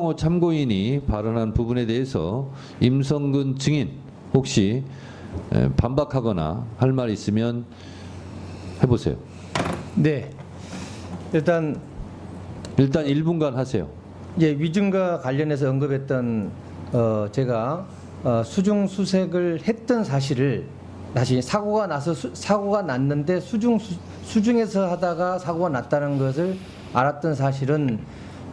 김경호 참고인이 발언한 부분에 대해서 임성근 증인 혹시 에, 반박하거나 할 말 있으면 해보세요. 네. 일단 일단 1분간 하세요. 예, 위증과 관련해서 언급했던 어, 제가 어, 수중 수색을 했던 사실을 다시 사고가 나서 수, 사고가 났는데 수중 수, 수중에서 하다가 사고가 났다는 것을 알았던 사실은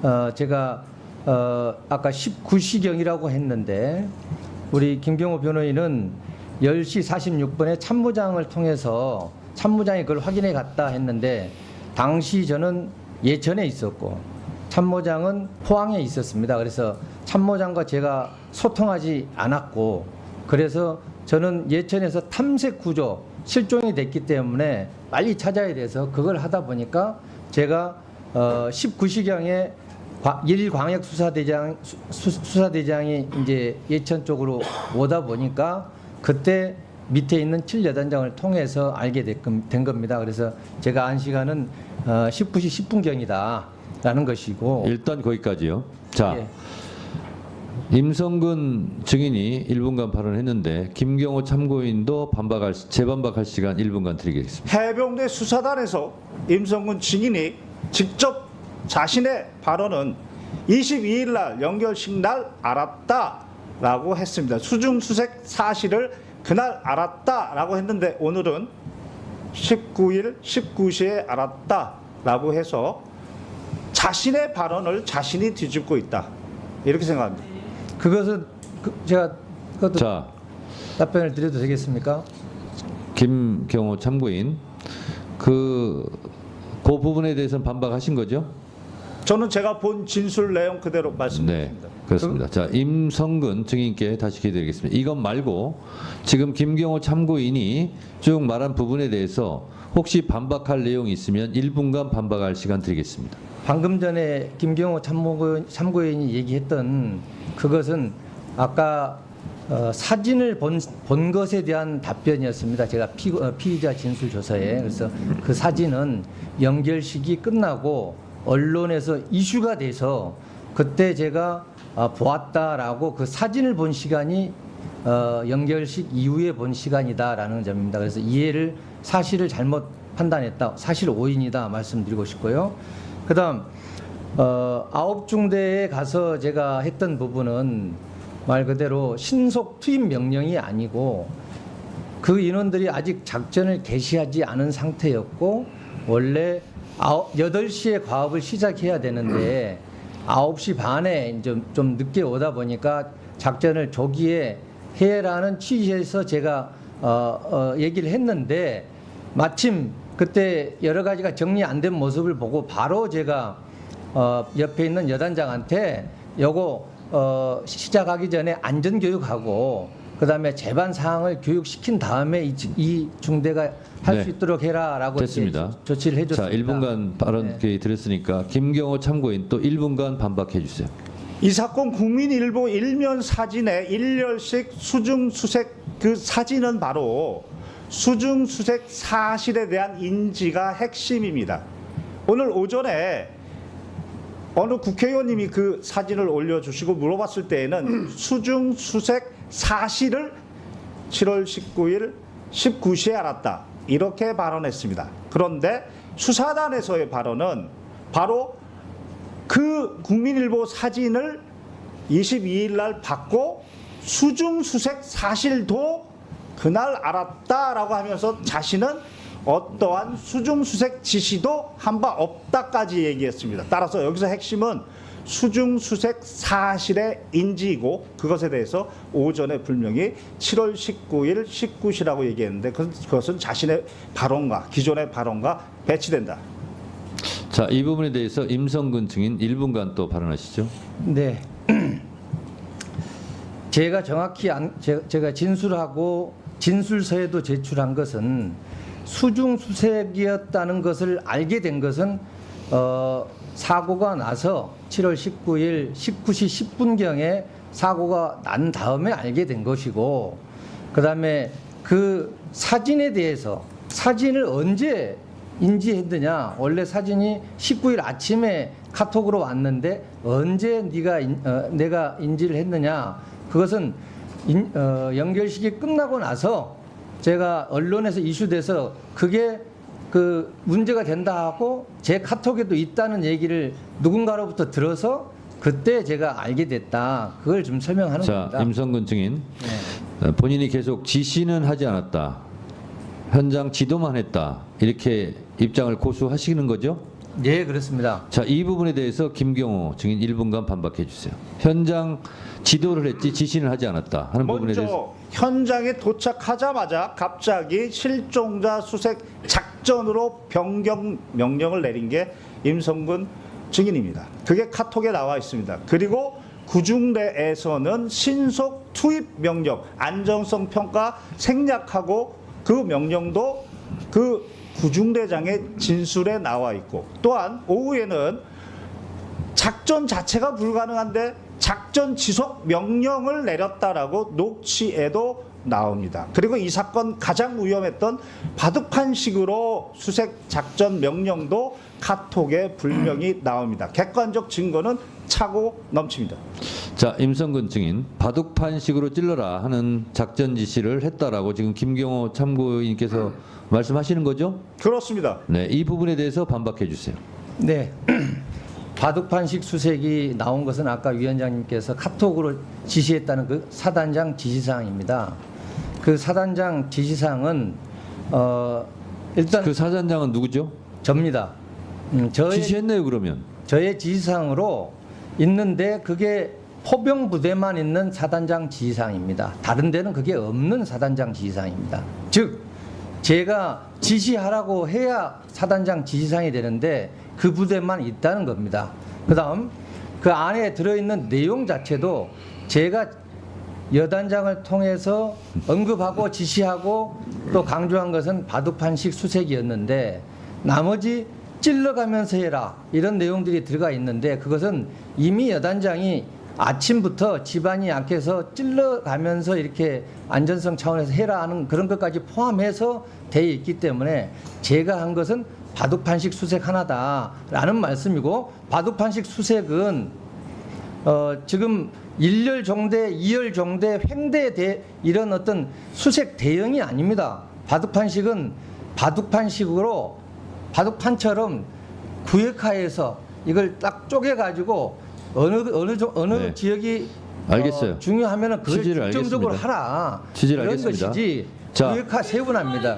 어, 제가 어, 아까 19시경이라고 했는데 우리 김경호 변호인은 10시 46분에 참모장을 통해서 참모장이 그걸 확인해 갔다 했는데 당시 저는 예천에 있었고 참모장은 포항에 있었습니다. 그래서 참모장과 제가 소통하지 않았고 그래서 저는 예천에서 탐색 구조 실종이 됐기 때문에 빨리 찾아야 돼서 그걸 하다 보니까 제가 어 19시경에 일 광역 수사대장 수- 수- 수사대장이 이제 예천 쪽으로 오다 보니까 그때 밑에 있는 7여단장을 통해서 알게 됐- 된 겁니다. 그래서 제가 안 시간은 어 19시 10분경이다 라는 것이고 일단 거기까지요. 자, 예. 임성근 증인이 1분간 발언했는데 김경호 참고인도 반박할 재반박할 시간 1분간 드리겠습니다. 해병대 수사단에서 임성근 증인이 직접 자신의 발언은 22일 날 연결식 날 알았다라고 했습니다. 수중 수색 사실을 그날 알았다라고 했는데 오늘은 19일 19시에 알았다라고 해서 자신의 발언을 자신이 뒤집고 있다. 이렇게 생각합니다. 그것은 그 제가 그것도 자, 답변을 드려도 되겠습니까? 김경호 참고인 그, 그 부분에 대해서는 반박하신 거죠? 저는 제가 본 진술 내용 그대로 네, 말씀드립니다. 그렇습니다. 자, 임성근 증인께 다시 기회드리겠습니다. 이것 말고 지금 김경호 참고인이 쭉 말한 부분에 대해서 혹시 반박할 내용이 있으면 1분간 반박할 시간 드리겠습니다. 방금 전에 김경호 참고인이 얘기했던 그것은 아까 어, 사진을 본, 본 것에 대한 답변이었습니다. 제가 피, 어, 피의자 진술 조사에 그래서 그 사진은 연결식이 끝나고 언론에서 이슈가 돼서 그때 제가 어, 보았다라고 그 사진을 본 시간이 어, 연결식 이후에 본 시간이다라는 점입니다. 그래서 이해를 사실을 잘못 판단했다. 사실 오인이다 말씀드리고 싶고요. 그다음 어, 아홉 중대에 가서 제가 했던 부분은 말 그대로 신속 투입 명령이 아니고 그 인원들이 아직 작전을 개시하지 않은 상태였고 원래 아홉, 8시에 과업을 시작해야 되는데 9시 반에 이제 좀 늦게 오다 보니까 작전을 조기에 해라는 취지에서 제가 어, 어, 얘기를 했는데 마침 그때 여러 가지가 정리 안 된 모습을 보고 바로 제가 어, 옆에 있는 여단장한테 요거 어, 시작하기 전에 안전 교육하고 그다음에 재반 사항을 교육시킨 다음에 이, 지- 이 중대가 할 수 네. 있도록 해라라고 됐습니다. 조- 조치를 자, 해줬습니다. 1분간 발언 네. 기회 드렸으니까 김경호 참고인 또 1분간 반박해 주세요. 이 사건 국민일보 일면 사진의 일렬식 수중 수색 그 사진은 바로 수중 수색 사실에 대한 인지가 핵심입니다. 오늘 오전에 어느 국회의원님이 그 사진을 올려주시고 물어봤을 때에는 수중 수색 사실을 7월 19일 19시에 알았다. 이렇게 발언했습니다. 그런데 수사단에서의 발언은 바로 그 국민일보 사진을 22일 날 받고 수중 수색 사실도 그날 알았다라고 하면서 자신은 어떠한 수중 수색 지시도 한 바 없다까지 얘기했습니다. 따라서 여기서 핵심은 수중 수색 사실의 인지이고 그것에 대해서 오전에 분명히 7월 19일 19시라고 얘기했는데 그것- 그것은 자신의 발언과 기존의 발언과 배치된다. 자, 이 부분에 대해서 임성근 증인 1분간 또 발언하시죠. 네. 제가 정확히 안, 제, 제가 진술하고 진술서에도 제출한 것은 수중 수색이었다는 것을 알게 된 것은 어, 사고가 나서 7월 19일 19시 10분경에 사고가 난 다음에 알게 된 것이고 그 다음에 그 사진에 대해서 사진을 언제 인지했느냐? 원래 사진이 19일 아침에 카톡으로 왔는데 언제 네가 인- 어, 내가 인지를 했느냐? 그것은 인- 어, 연결식이 끝나고 나서 제가 언론에서 이슈돼서 그게 그 문제가 된다 하고 제 카톡에도 있다는 얘기를 누군가로부터 들어서 그때 제가 알게 됐다. 그걸 좀 설명하는 자, 겁니다. 임성근 증인. 네. 어, 본인이 계속 지시는 하지 않았다. 현장 지도만 했다. 이렇게 입장을 고수하시는 거죠? 예, 그렇습니다. 자, 이 부분에 대해서 김경호 증인 1분간 반박해 주세요. 현장 지도를 했지 지시는 하지 않았다 하는 부분에 대해서 먼저 현장에 도착하자마자 갑자기 실종자 수색 작 전으로 변경 명령을 내린 게 임성근 증인입니다. 그게 카톡에 나와 있습니다. 그리고 구중대에서는 신속 투입 명령, 안정성 평가 생략하고 그 명령도 그 구중대장의 진술에 나와 있고 또한 오후에는 작전 자체가 불가능한데 작전 지속 명령을 내렸다라고 녹취에도 나옵니다. 그리고 이 사건 가장 위험했던 바둑판식으로 수색 작전 명령도 카톡에 분명히 나옵니다. 객관적 증거는 차고 넘칩니다. 자, 임성근 증인 바둑판식으로 찔러라 하는 작전 지시를 했다라고 지금 김경호 참고인께서 말씀하시는 거죠? 그렇습니다. 네, 이 부분에 대해서 반박해 주세요. 네. 바둑판식 수색이 나온 것은 아까 위원장님께서 카톡으로 지시했다는 그 사단장 지시사항입니다. 그 사단장 지시사항은 어 일단 그 사단장은 누구죠? 접니다. 음, 저의 지시했네요, 그러면. 저의 지시사항으로 있는데 그게 포병 부대만 있는 사단장 지시사항입니다. 다른 데는 그게 없는 사단장 지시사항입니다. 즉 제가 지시하라고 해야 사단장 지시사항이 되는데 그 부대만 있다는 겁니다. 그다음 그 안에 들어 있는 내용 자체도 제가 여단장을 통해서 언급하고 지시하고 또 강조한 것은 바둑판식 수색이었는데 나머지 찔러가면서 해라 이런 내용들이 들어가 있는데 그것은 이미 여단장이 아침부터 집안이 약해서 찔러가면서 이렇게 안전성 차원에서 해라 하는 그런 것까지 포함해서 돼 있기 때문에 제가 한 것은 바둑판식 수색 하나다라는 말씀이고 바둑판식 수색은 어, 지금 일열 종대, 이열 종대, 횡대 대 이런 어떤 수색 대형이 아닙니다. 바둑판식은 바둑판식으로 바둑판처럼 구역화해서 이걸 딱 쪼개 가지고 어느 어느 종- 어느 네. 지역이 알겠어요. 어, 중요하면 그걸 취지를 집중적으로 알겠습니다. 하라. 취지를 이런 알겠습니다. 것이지 자. 구역화 세분합니다.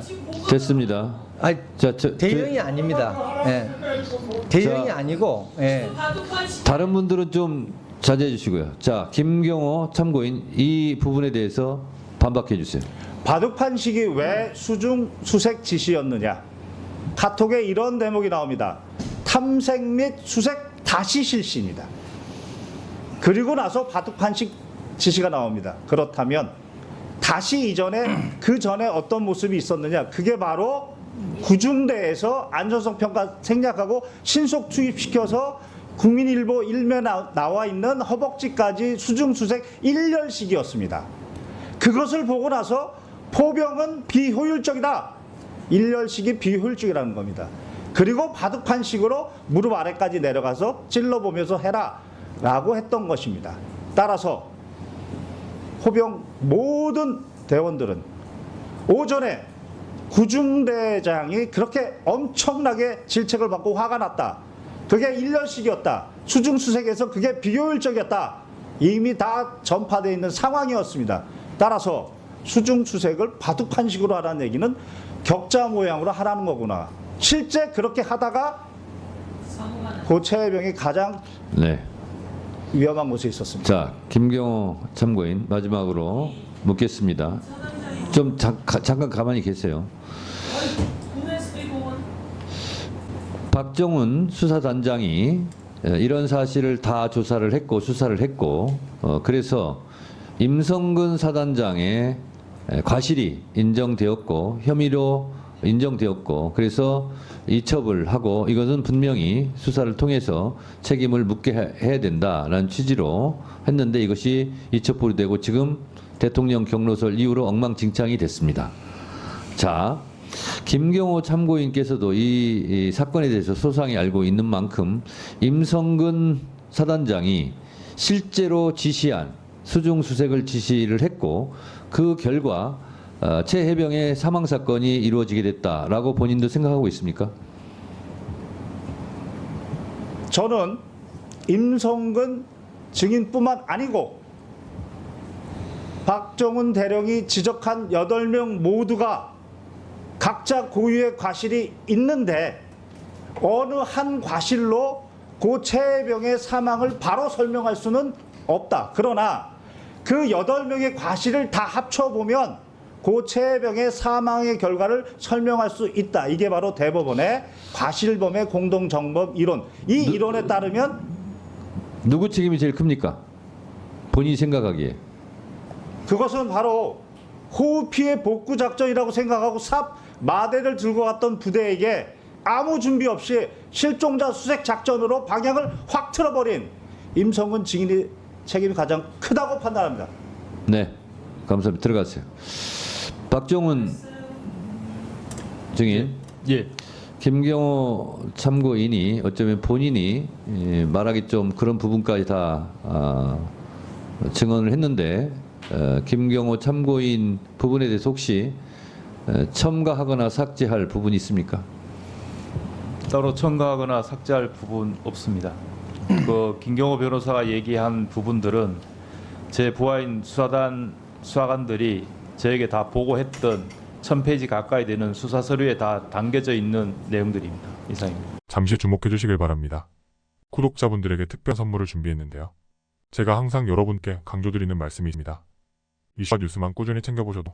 됐습니다. 아니 자, 저, 대형이 그, 아닙니다. 예. 대형이 자. 아니고 예. 다른 분들은 좀 자제해 주시고요. 자, 김경호 참고인 이 부분에 대해서 반박해 주세요. 바둑판식이 왜 수중 수색 지시였느냐? 카톡에 이런 대목이 나옵니다. 탐색 및 수색 다시 실시입니다. 그리고 나서 바둑판식 지시가 나옵니다. 그렇다면 다시 이전에 그 전에 어떤 모습이 있었느냐? 그게 바로 구중대에서 안전성 평가 생략하고 신속 투입시켜서 국민일보 일면 나와 있는 허벅지까지 수중 수색 일렬식이었습니다. 그것을 보고 나서 포병은 비효율적이다. 일렬식이 비효율적이라는 겁니다. 그리고 바둑판식으로 무릎 아래까지 내려가서 찔러보면서 해라. 라고 했던 것입니다. 따라서 포병 모든 대원들은 오전에 구중대장이 그렇게 엄청나게 질책을 받고 화가 났다. 그게 일렬식이었다. 수중수색에서 그게 비효율적이었다. 이미 다 전파되어 있는 상황이었습니다. 따라서 수중수색을 바둑판식으로 하라는 얘기는 격자 모양으로 하라는 거구나. 실제 그렇게 하다가 고체병이 가장 네. 위험한 곳에 있었습니다. 자, 김경호 참고인 마지막으로 묻겠습니다. 좀 잠, 가- 잠깐 가만히 계세요. 박정훈 수사단장이 에, 이런 사실을 다 조사를 했고 수사를 했고 어, 그래서 임성근 사단장의 에, 과실이 인정되었고 혐의로 인정되었고 그래서 이첩을 하고 이것은 분명히 수사를 통해서 책임을 묻게 해- 해야 된다라는 취지로 했는데 이것이 이첩불이 되고 지금 대통령 경로설 이후로 엉망진창이 됐습니다. 자, 김경호 참고인께서도 이, 이 사건에 대해서 소상히 알고 있는 만큼 임성근 사단장이 실제로 지시한 수중 수색을 지시를 했고 그 결과 어, 최 해병의 사망 사건이 이루어지게 됐다라고 본인도 생각하고 있습니까? 저는 임성근 증인뿐만 아니고 박정훈 대령이 지적한 8명 모두가 각자 고유의 과실이 있는데 어느 한 과실로 고 최병의 사망을 바로 설명할 수는 없다. 그러나 그 8명의 과실을 다 합쳐보면 고 최병의 사망의 결과를 설명할 수 있다. 이게 바로 대법원의 과실범의 공동정범 이론. 이 이론에 따르면 누구 책임이 제일 큽니까? 본인이 생각하기에. 그것은 바로 호우 피해 복구 작전이라고 생각하고 삽 마대를 들고 갔던 부대에게 아무 준비 없이 실종자 수색 작전으로 방향을 확 틀어버린 임성근 증인의 책임이 가장 크다고 판단합니다. 네, 감사합니다. 들어가세요. 박정훈 증인, 예. 김경호 참고인이 어쩌면 본인이 예, 말하기 좀 그런 부분까지 다 아, 증언을 했는데 어, 김경호 참고인 부분에 대해서 혹시 어, 첨가하거나 삭제할 부분이 있습니까? 따로 첨가하거나 삭제할 부분 없습니다. 그 김경호 변호사가 얘기한 부분들은 제 부하인 수사단 수사관들이 저에게 다 보고했던 천 페이지 가까이 되는 수사 서류에 다 담겨져 있는 내용들입니다. 이상입니다. 잠시 주목해 주시길 바랍니다. 구독자분들에게 특별 선물을 준비했는데요. 제가 항상 여러분께 강조드리는 말씀이 있습니다. 이슈와 뉴스만 꾸준히 챙겨보셔도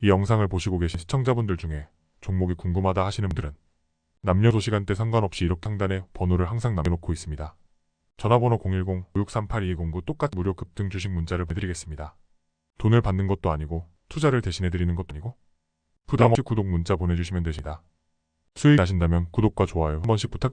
이 영상을 보시고 계신 시청자분들 중에 종목이 궁금하다 하시는 분들은 남녀도 시간대 상관없이 이렇게 상단에 번호를 항상 남겨놓고 있습니다. 전화번호 010-5638-2209 똑같 무료 급등 주식 문자를 해드리겠습니다. 돈을 받는 것도 아니고 투자를 대신해드리는 것도 아니고 부담 없이 구독 문자 보내주시면 되십니다. 수익 나신다면 구독과 좋아요 한 번씩 부탁드립니다.